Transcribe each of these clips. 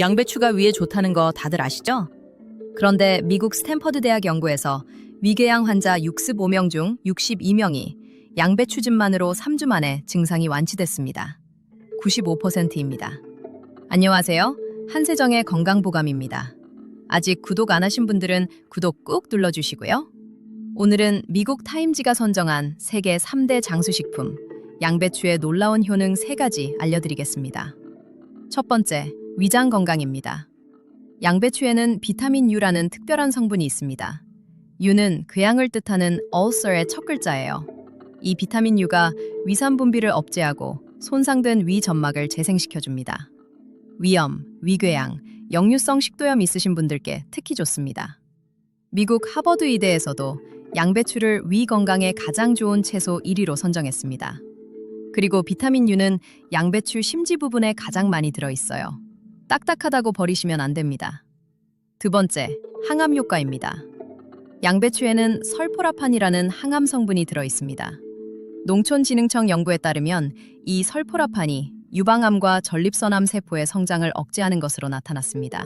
양배추가 위에 좋다는 거 다들 아시죠? 그런데 미국 스탠퍼드 대학 연구에서 위궤양 환자 65명 중 62명이 양배추즙만으로 3주 만에 증상이 완치됐습니다. 95%입니다. 안녕하세요. 한세정의 건강보감입니다. 아직 구독 안 하신 분들은 구독 꾹 눌러주시고요. 오늘은 미국 타임지가 선정한 세계 3대 장수식품 양배추의 놀라운 효능 3가지 알려드리겠습니다. 첫 번째, 위장 건강입니다. 양배추에는 비타민 U라는 특별한 성분이 있습니다. U는 궤양을 뜻하는 ulcer의 첫 글자예요. 이 비타민 U가 위산 분비를 억제하고 손상된 위 점막을 재생시켜 줍니다. 위염, 위궤양, 역류성 식도염 있으신 분들께 특히 좋습니다. 미국 하버드 의대에서도 양배추를 위 건강에 가장 좋은 채소 1위로 선정했습니다. 그리고 비타민 U는 양배추 심지 부분에 가장 많이 들어 있어요. 딱딱하다고 버리시면 안 됩니다. 두 번째, 항암 효과입니다. 양배추에는 설포라판이라는 항암 성분이 들어 있습니다. 농촌진흥청 연구에 따르면 이 설포라판이 유방암과 전립선암 세포의 성장을 억제하는 것으로 나타났습니다.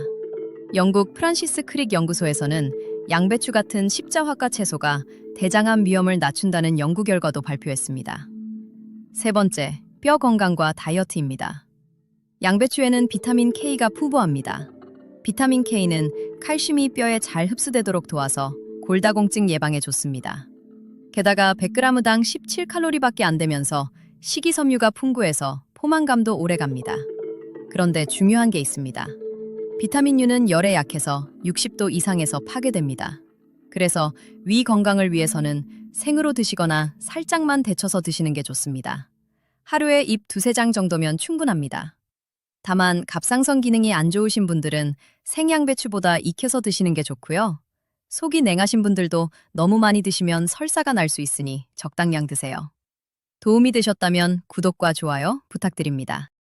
영국 프란시스 크릭 연구소에서는 양배추 같은 십자화과 채소가 대장암 위험을 낮춘다는 연구 결과도 발표했습니다. 세 번째, 뼈 건강과 다이어트입니다. 양배추에는 비타민 K가 풍부합니다. 비타민 K는 칼슘이 뼈에 잘 흡수되도록 도와서 골다공증 예방에 좋습니다. 게다가 100g당 17칼로리밖에 안 되면서 식이섬유가 풍부해서 포만감도 오래 갑니다. 그런데 중요한 게 있습니다. 비타민 U는 열에 약해서 60도 이상에서 파괴됩니다. 그래서 위 건강을 위해서는 생으로 드시거나 살짝만 데쳐서 드시는 게 좋습니다. 하루에 잎 두세 장 정도면 충분합니다. 다만 갑상선 기능이 안 좋으신 분들은 생양배추보다 익혀서 드시는 게 좋고요. 속이 냉하신 분들도 너무 많이 드시면 설사가 날 수 있으니 적당량 드세요. 도움이 되셨다면 구독과 좋아요 부탁드립니다.